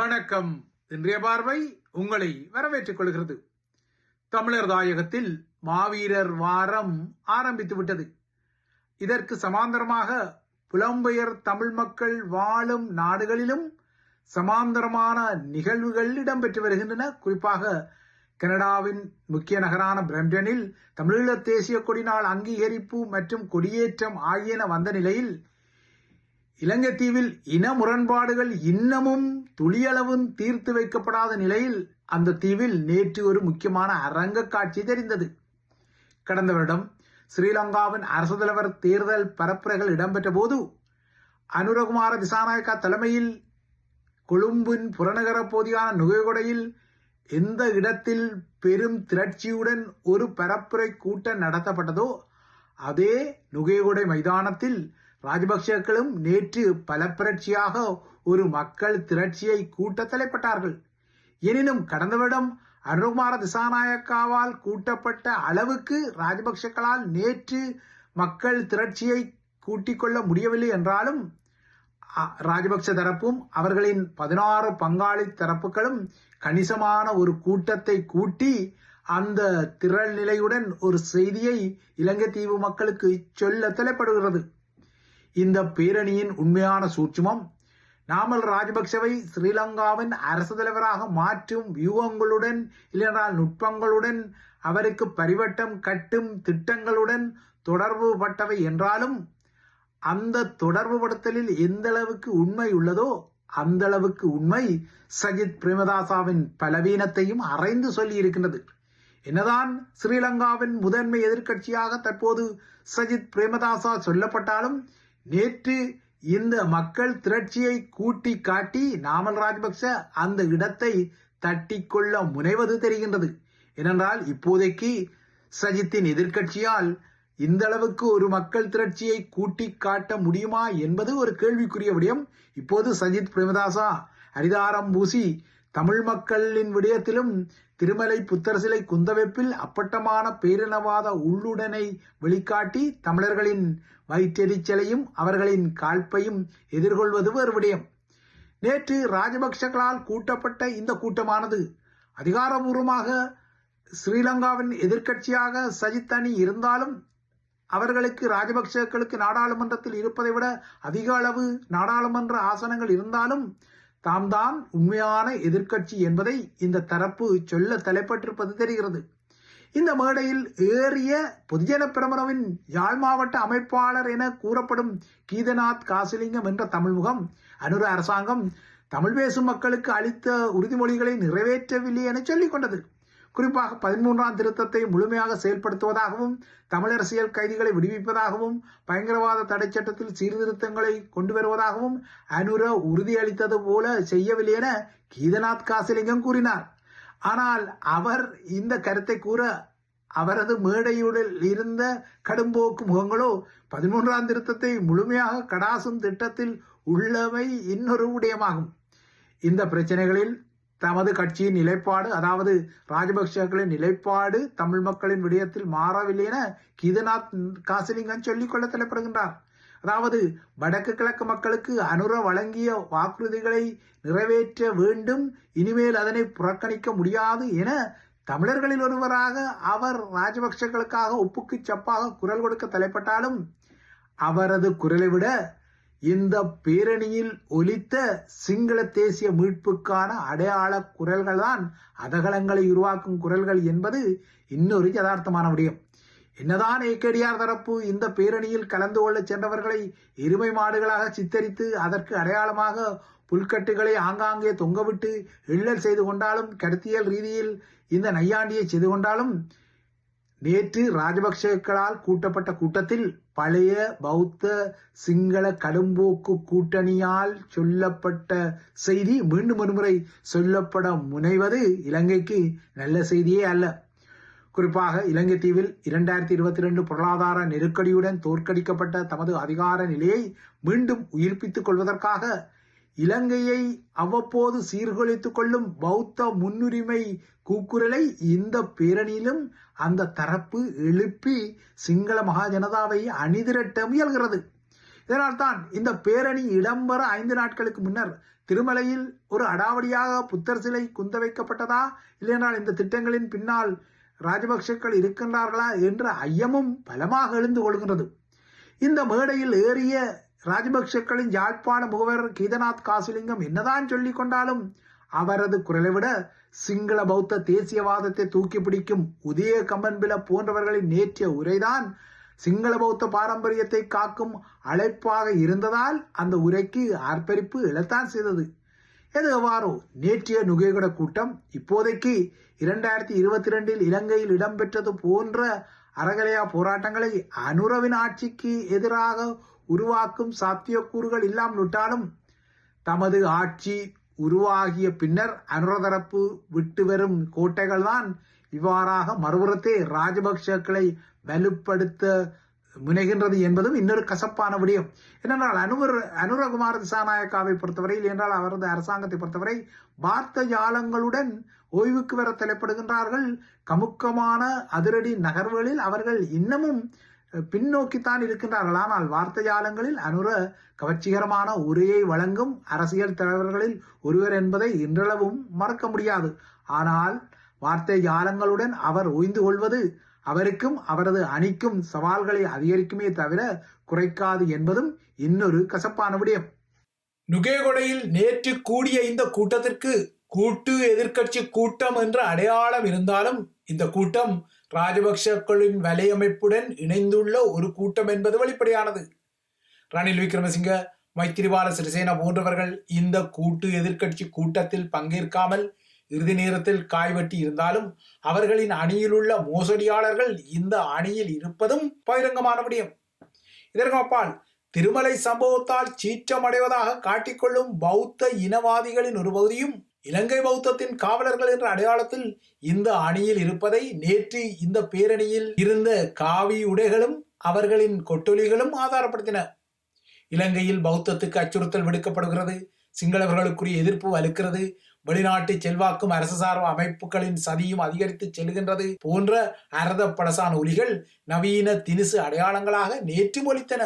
வணக்கம். இன்றைய பார்வை உங்களை வரவேற்றுக் கொள்கிறது. தமிழர் தாயகத்தில் மாவீரர் வாரம் ஆரம்பித்து விட்டது. இதற்கு சமாந்தரமாக புலம்பெயர் தமிழ் மக்கள் வாழும் நாடுகளிலும் சமாந்தரமான நிகழ்வுகள் இடம்பெற்று வருகின்றன. குறிப்பாக கனடாவின் முக்கிய நகரான பிரம்டனில் தமிழீழ தேசிய கொடி நாள் அங்கீகரிப்பு மற்றும் கொடியேற்றம் ஆகியன வந்த நிலையில் இலங்கை தீவில் இன முரண்பாடுகள் இன்னமும் துளியளவும் தீர்த்து வைக்கப்படாத நிலையில் அந்த தீவில் நேற்று ஒரு முக்கியமான அரங்க காட்சி தெரிந்தது. கடந்த வருடம் ஸ்ரீலங்காவின் அரசு தலைவர் தேர்தல் பரப்புரைகள் இடம்பெற்ற போது அனுரகுமார திசாநாயக்கா தலைமையில் கொழும்பின் புறநகர பகுதியான நுகைகொடையில் எந்த இடத்தில் பெரும் திரட்சியுடன் ஒரு பரப்புரை கூட்டம் நடத்தப்பட்டதோ அதே நுகைகொடை மைதானத்தில் ராஜபக்சேக்களும் நேற்று பல புரட்சியாக ஒரு மக்கள் திரட்சியை கூட்ட தலைப்பட்டார்கள் எனினும் கடந்த வருடம் அருண்குமார திசாநாயக்காவால் கூட்டப்பட்ட அளவுக்கு ராஜபக்சக்களால் நேற்று மக்கள் திரட்சியை கூட்டிக் கொள்ள முடியவில்லை என்றாலும் ராஜபக்ச தரப்பும் அவர்களின் பதினாறு பங்காளி தரப்புகளும் கணிசமான ஒரு கூட்டத்தை கூட்டி அந்த திரள் நிலையுடன் ஒரு செய்தியை இலங்கை தீவு மக்களுக்கு சொல்ல தலைப்படுகிறது. இந்த பேரணியின் உண்மையான சூட்சுமம் நாமல் ராஜபக்சவை ஸ்ரீலங்காவின் அரசு தலைவராக மாற்றும் வியூகங்களுடன் இல்லையென்றால் நுட்பங்களுடன் அவருக்கு பரிவட்டம் கட்டும் திட்டங்களுடன் தொடர்பு பட்டவை என்றாலும் அந்த தொடர்புபடுத்தலில் எந்த அளவுக்கு உண்மை உள்ளதோ அந்த அளவுக்கு உண்மை சஜித் பிரேமதாசாவின் பலவீனத்தையும் அறைந்து சொல்லி இருக்கின்றது. என்னதான் ஸ்ரீலங்காவின் முதன்மை எதிர்க்கட்சியாக தற்போது சஜித் பிரேமதாசா சொல்லப்பட்டாலும் நேற்று இந்த மக்கள் திரட்சியை கூட்டி காட்டி நாமல் ராஜபக்ச அந்த இடத்தை தட்டிக்கொள்ள முனைவது தெரிகின்றது. ஏனென்றால் இப்போதைக்கு சஜித்தின் எதிர்க்கட்சியால் இந்த அளவுக்கு ஒரு மக்கள் திரட்சியை கூட்டி காட்ட முடியுமா என்பது ஒரு கேள்விக்குரிய விடயம். இப்போது சஜித் பிரேமதாசா அரிதாரம் பூசி தமிழ் மக்களின் விடயத்திலும் திருமலை புத்தர் சிலை குந்தவைப்பில் அப்பட்டமான பேரினவாத உள்ளுடனை வெளிக்காட்டி தமிழர்களின் வயிற்றெரிச்சலையும் அவர்களின் காழ்ப்பையும் எதிர்கொள்வது ஒரு விடயம். நேற்று ராஜபக்சகளால் கூட்டப்பட்ட இந்த கூட்டமானது அதிகாரபூர்வமாக ஸ்ரீலங்காவின் எதிர்க்கட்சியாக சஜித் அணி இருந்தாலும் அவர்களுக்கு ராஜபக்சேக்களுக்கு நாடாளுமன்றத்தில் இருப்பதை விட அதிக அளவு நாடாளுமன்ற ஆசனங்கள் இருந்தாலும் தாம் தான் உண்மையான எதிர்க்கட்சி என்பதை இந்த தரப்பு சொல்ல தலைப்பட்டிருப்பது தெரிகிறது. இந்த மேடையில் ஏறிய பொதுஜன பிரமணவின் யாழ் மாவட்ட அமைப்பாளர் என கூறப்படும் கீதநாத் காசிலிங்கம் என்ற தமிழ்முகம் அனுர அரசாங்கம் தமிழ் பேசும் மக்களுக்கு அளித்த உறுதிமொழிகளை நிறைவேற்றவில்லை என சொல்லிக் கொண்டது. குறிப்பாக பதிமூன்றாம் திருத்தத்தை முழுமையாக செயல்படுத்துவதாகவும் தமிழரசியல் கைதிகளை விடுவிப்பதாகவும் பயங்கரவாத தடை சட்டத்தில் சீர்திருத்தங்களை கொண்டு வருவதாகவும் அனுர உறுதியளித்தது போல செய்யவில்லை என கீதநாத் காசிலிங்கம் கூறினார். ஆனால் அவர் இந்த கருத்தை கூற அவரது மேடையுடன் இருந்த கடும்போக்கு முகங்களோ பதிமூன்றாம் திருத்தத்தை முழுமையாக கடாசும் திட்டத்தில் உள்ளவை இன்னொரு விடயமாகும் இந்த பிரச்சனைகளில் தமது கட்சியின் நிலைப்பாடு அதாவது ராஜபக்சேக்களின் நிலைப்பாடு தமிழ் மக்களின் விடயத்தில் மாறவில்லை என கீதநாத் காசிலிங்கன் சொல்லிக்கொள்ள தலைப்படுகின்றார் அதாவது வடக்கு கிழக்கு மக்களுக்கு அனுர வழங்கிய வாக்குறுதிகளை நிறைவேற்ற வேண்டும் இனிமேல் அதனை புறக்கணிக்க முடியாது என தமிழர்களில் ஒருவராக அவர் ராஜபக்சர்களுக்காக உப்புக்கு சப்பாக குரல் கொடுக்க தலைப்பட்டாலும் அவரது குரலை விட இந்த பேரணியில் ஒலித்த சிங்கள தேசிய மீட்புக்கான அடையாள குரல்கள் தான் அதகலங்களை உருவாக்கும் குரல்கள் என்பது இன்னொரு யதார்த்தமான விடயம். என்னதான் ஏகேடிஆர் தரப்பு இந்த பேரணியில் கலந்து கொள்ள சென்றவர்களை எருமை மாடுகளாக சித்தரித்து அதற்கு அடையாளமாக புல்கட்டுகளை ஆங்காங்கே தொங்கவிட்டு இள்ளல் செய்து கொண்டாலும் கடத்தியல் ரீதியில் இந்த நையாண்டியை செய்து கொண்டாலும் நேற்று ராஜபக்சேக்களால் கூட்டப்பட்ட கூட்டத்தில் பழைய பௌத்த சிங்கள கடும்போக்கு கூட்டணியால் சொல்லப்பட்ட செய்தி மீண்டும் ஒருமுறை சொல்லப்பட முனைவது இலங்கைக்கு நல்ல செய்தியே அல்ல. குறிப்பாக இலங்கை தீவில் இரண்டாயிரத்தி இருபத்தி ரெண்டு பொருளாதார நெருக்கடியுடன் தோற்கடிக்கப்பட்ட தமது அதிகார நிலையை மீண்டும் உயிர்ப்பித்துக் கொள்வதற்காக இலங்கையை அவ்வப்போது சீர்குலைத்துக் கொள்ளும் பௌத்த முன்னுரிமை கூக்குரலை இந்த பேரணியிலும் அந்த தரப்பு எழுப்பி சிங்கள மகாஜனதாவை அணிதிரட்ட முயல்கிறது. இதனால்தான் இந்த பேரணி இடம்பெற ஐந்து நாட்களுக்கு முன்னர் திருமலையில் ஒரு அடாவடியாக புத்தர் சிலை குந்த வைக்கப்பட்டதா? இல்லையென்றால் இந்த திட்டங்களின் பின்னால் ராஜபக்ஷக்கள் இருக்கின்றார்களா? என்ற ஐயமும் பலமாக எழுந்து கொள்கின்றது. இந்த மேடையில் ஏறிய ராஜபக்சக்களின் யாழ்ப்பாண முகவர் கீதநாத் காசிலிங்கம் என்னதான் சொல்லிக் கொண்டாலும் அவரது குரலை விட சிங்கள பௌத்த தேசியவாதத்தை தூக்கி பிடிக்கும் உதய கம்பன்பில போன்றவர்களின் நேற்றைய உரைதான் சிங்கள பௌத்த பாரம்பரியத்தை காக்கும் அழைப்பாக இருந்ததால் அந்த உரைக்கு ஆர்ப்பரிப்பு இழத்தான் செய்தது. எது எவ்வாறோ நேற்றைய நுகைகட கூட்டம் இப்போதைக்கு இரண்டாயிரத்தி இருபத்தி ரெண்டில் இலங்கையில் இடம்பெற்றது போன்ற அறகலையா போராட்டங்களை அனுரவின் ஆட்சிக்கு எதிராக உருவாக்கும் சாத்தியக்கூறுகள் இல்லாமல் விட்டாலும் தமது ஆட்சி உருவாகிய பின்னர் அனுரதரப்பு விட்டு வரும் கோட்டைகள் தான் இவ்வாறாக மறுபுறத்தே ராஜபக்சக்களை வலுப்படுத்த முனைகின்றது என்பதும் இன்னொரு கசப்பான விடயம். என்னென்றால் அனுவர் அனுரகுமார் திசாநாயக்காவை பொறுத்தவரையில் என்றால் அவரது அரசாங்கத்தை பொறுத்தவரை பார்த்த ஜாலங்களுடன் ஓய்வுக்கு வர தலைப்படுகின்றார்கள். கமுக்கமான அதிரடி நகர்வுகளில் அவர்கள் இன்னமும் பின்னோக்கித்தான் இருக்கின்றார்கள். ஆனால் வார்த்தையாலங்களில் அனுர கவர்ச்சிகரமான உரையை வழங்கும் அரசியல் தலைவர்களில் ஒருவர் என்பதை இன்றளவும் மறக்க முடியாது. ஆனால் வார்த்தை ஜாலங்களுடன் அவர் ஓய்ந்து கொள்வது அவருக்கும் அவரது அணிக்கும் சவால்களை அதிகரிக்குமே தவிர குறைக்காது என்பதும் இன்னொரு கசப்பான விடயம். நுகேகொடையில் நேற்று கூடிய இந்த கூட்டத்திற்கு கூட்டு எதிர்க்கட்சி கூட்டம் என்ற அடையாளம் இருந்தாலும் இந்த கூட்டம் ராஜபக்சக்களின் வலையமைப்புடன் இணைந்துள்ள ஒரு கூட்டம் என்பது வெளிப்படையானது. ரணில் விக்ரமசிங்க மைத்திரிபால சிறிசேனா போன்றவர்கள் இந்த கூட்டு எதிர்க்கட்சி கூட்டத்தில் பங்கேற்காமல் இறுதி நேரத்தில் காய்வெட்டி இருந்தாலும் அவர்களின் அணியில் உள்ள மோசடியாளர்கள் இந்த அணியில் இருப்பதும் பகிரங்கமான விடயம். இதற்கு அப்பால் திருமலை சம்பவத்தால் சீற்றமடைவதாக காட்டிக்கொள்ளும் பௌத்த இனவாதிகளின் ஒரு பகுதியும் இலங்கை பௌத்தத்தின் காவலர்கள் என்ற அடையாளத்தில் இந்த அணியில் இருப்பதை நேற்று இந்த பேரணியில் இருந்த காவி உடைகளும் அவர்களின் கொட்டொலிகளும் ஆதாரப்படுத்தின. இலங்கையில் பௌத்தத்துக்கு அச்சுறுத்தல் விடுக்கப்படுகிறது. சிங்களவர்களுக்குரிய எதிர்ப்பு வலுக்கிறது. வெளிநாட்டு செல்வாக்கும் அரசு சார்பு அமைப்புகளின் சதியும் அதிகரித்து செல்கின்றது போன்ற அரத படசான ஒலிகள் நவீன தினிசு அடையாளங்களாக நேற்று மொழித்தன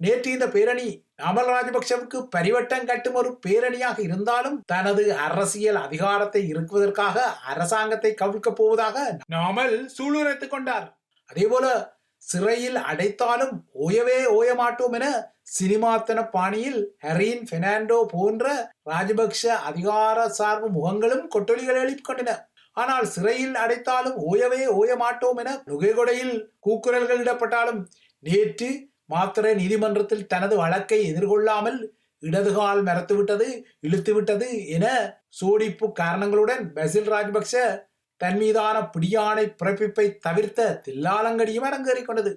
நேற்று இந்த பேரணி நாமல் ராஜபக்சவுக்கு பரிவட்டம் கட்டும் ஒரு பேரணியாக இருந்தாலும் தனது அரசியல் அதிகாரத்தை இருக்குவதற்காக அரசாங்கத்தை கவிழ்க்கப் போவதாக நாமல் சூளுரைத்துக் கொண்டார். அதேபோல சிறையில் அடைத்தாலும் ஓயவே ஓய மாட்டோம் என சினிமாத்தன பாணியில் ஹெரீன் பெர்னாண்டோ போன்ற ராஜபக்ஷ அதிகார சார்பு முகங்களும் கொட்டொலிகள் எழுப்பிக்கொண்டன. ஆனால் சிறையில் அடைத்தாலும் ஓயவே ஓய மாட்டோம் என நுகைகொடையில் கூக்குரல்கள் இடப்பட்டாலும் நேற்று மாத்திரை நீதிமன்றத்தில் தனது வழக்கை எதிர்கொள்ளாமல் இடதுகால் மறத்துவிட்டது இழுத்துவிட்டது என சூடிப்பு காரணங்களுடன் பசில் ராஜபக்ச தன் மீதான பிடியானை பிறப்பிப்பை தவிர்த்த தில்லாலங்கடியும் அரங்கேறிக்கொண்டது.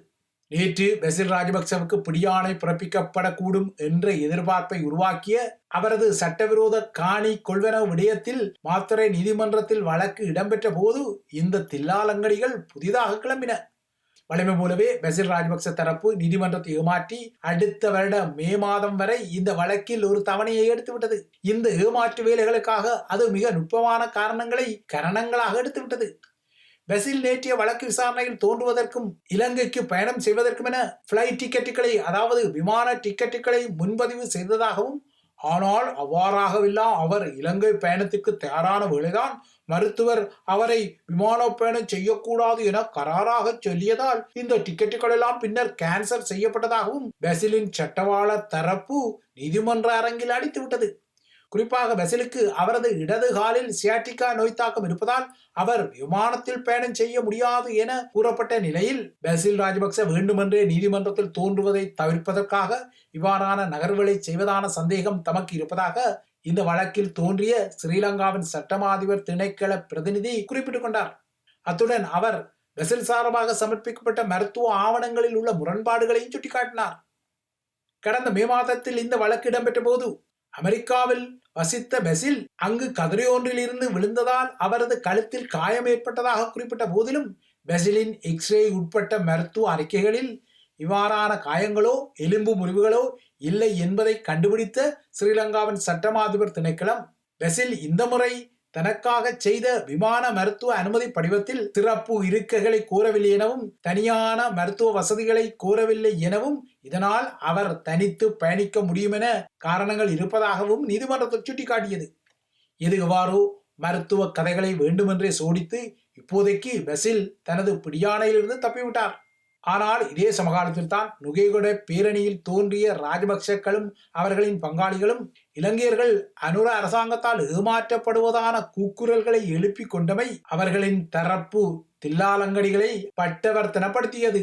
நேற்று பெசில் ராஜபக்சவுக்கு பிடியாணை பிறப்பிக்கப்படக்கூடும் என்ற எதிர்பார்ப்பை உருவாக்கிய அவரது சட்டவிரோத காணி கொள்வனவு விடயத்தில் மாத்திரை நீதிமன்றத்தில் வழக்கு இடம்பெற்ற போது இந்த தில்லாலங்கடிகள் புதிதாக கிளம்பின. வலிமை போலவே பெசில் ராஜபக்ச தரப்பு நீதிமன்றத்தை ஏமாற்றி அடுத்த வருட மே மாதம் வரை இந்த வழக்கில் ஒரு தவணையை எடுத்துவிட்டது. இந்த ஏமாற்று வேலைகளுக்காக அது மிக நுட்பமான காரணங்களை கரணங்களாக எடுத்துவிட்டது. பெசில் நேற்றைய வழக்கு விசாரணையில் தோன்றுவதற்கும் இலங்கைக்கு பயணம் செய்வதற்கும் என பிளைட் டிக்கெட்டுகளை அதாவது விமான டிக்கெட்டுகளை முன்பதிவு செய்ததாகவும் ஆனால் அவ்வாறாகவில்லா அவர் இலங்கை பயணத்துக்கு தயாரான வேளைதான் மருத்துவர் அவரை விமான பயணம் செய்யக்கூடாது என கராராக சொல்லியதால் இந்த டிக்கெட்டுகள் எல்லாம் பின்னர் கேன்சல் செய்யப்பட்டதாகவும் பெசிலின் சட்டவாள தரப்பு நீதிமன்ற அரங்கில் அடித்து விட்டது குறிப்பாக பெசிலுக்கு அவரது இடது காலில் சியாட்டிகா நோய் தாக்கம் இருப்பதால் அவர் விமானத்தில் பயணம் செய்ய முடியாது என கூறப்பட்ட நிலையில் பெசில் ராஜபக்ச வேண்டுமென்றே நீதிமன்றத்தில் தோன்றுவதை தவிர்ப்பதற்காக இவ்வாறான நகர்வுகளை செய்வதான சந்தேகம் தமக்கு இருப்பதாக இந்த வழக்கில் தோன்றிய ஸ்ரீலங்காவின் சட்டமாதிபர் திணைக்கள பிரதிநிதி குறிப்பிட்டுக் கொண்டார். அத்துடன் அவர் பெசில் சார்பாக சமர்ப்பிக்கப்பட்ட மருத்துவ ஆவணங்களில் உள்ள முரண்பாடுகளையும் சுட்டிக்காட்டினார். கடந்த மே மாதத்தில் இந்த வழக்கு இடம்பெற்ற போது அமெரிக்காவில் வசித்த பெசில் அங்கு கதிரையொன்றில் இருந்து விழுந்ததால் அவரது கழுத்தில் காயம் ஏற்பட்டதாக குறிப்பிட்ட போதிலும் பெசிலின் எக்ஸ்ரே உட்பட்ட மருத்துவ அறிக்கைகளில் இவ்வாறான காயங்களோ எலும்பு முறிவுகளோ இல்லை என்பதை கண்டுபிடித்த ஸ்ரீலங்காவின் சட்டமாதிபர் திணைக்களம் பெசில் இந்த முறை தனக்காக செய்த விமான மருத்துவ அனுமதி படிவத்தில் சிறப்பு இருக்கைகளை கூறவில்லை எனவும் தனியான மருத்துவ வசதிகளை கூறவில்லை எனவும் இதனால் அவர் தனித்து பயணிக்க முடியும் என காரணங்கள் இருப்பதாகவும் நீதிமன்றத்தை சுட்டிக்காட்டியது. எது எவ்வாறோ மருத்துவ கதைகளை வேண்டுமென்றே சோடித்து இப்போதைக்கு பசில் தனது பிடியானையிலிருந்து தப்பிவிட்டார். ஆனால் இதே சமகாலத்தில் தான் நுகேகொட பேரணியில் தோன்றிய ராஜபக்சக்களும் அவர்களின் பங்காளிகளும் இலங்கையர்கள் அனுர அரசாங்கத்தால் ஏமாற்றப்படுவதான கூக்குரல்களை எழுப்பிக் கொண்டமை அவர்களின் தரப்பு தில்லாலங்கடிகளை பட்டவர்த்தனப்படுத்தியது.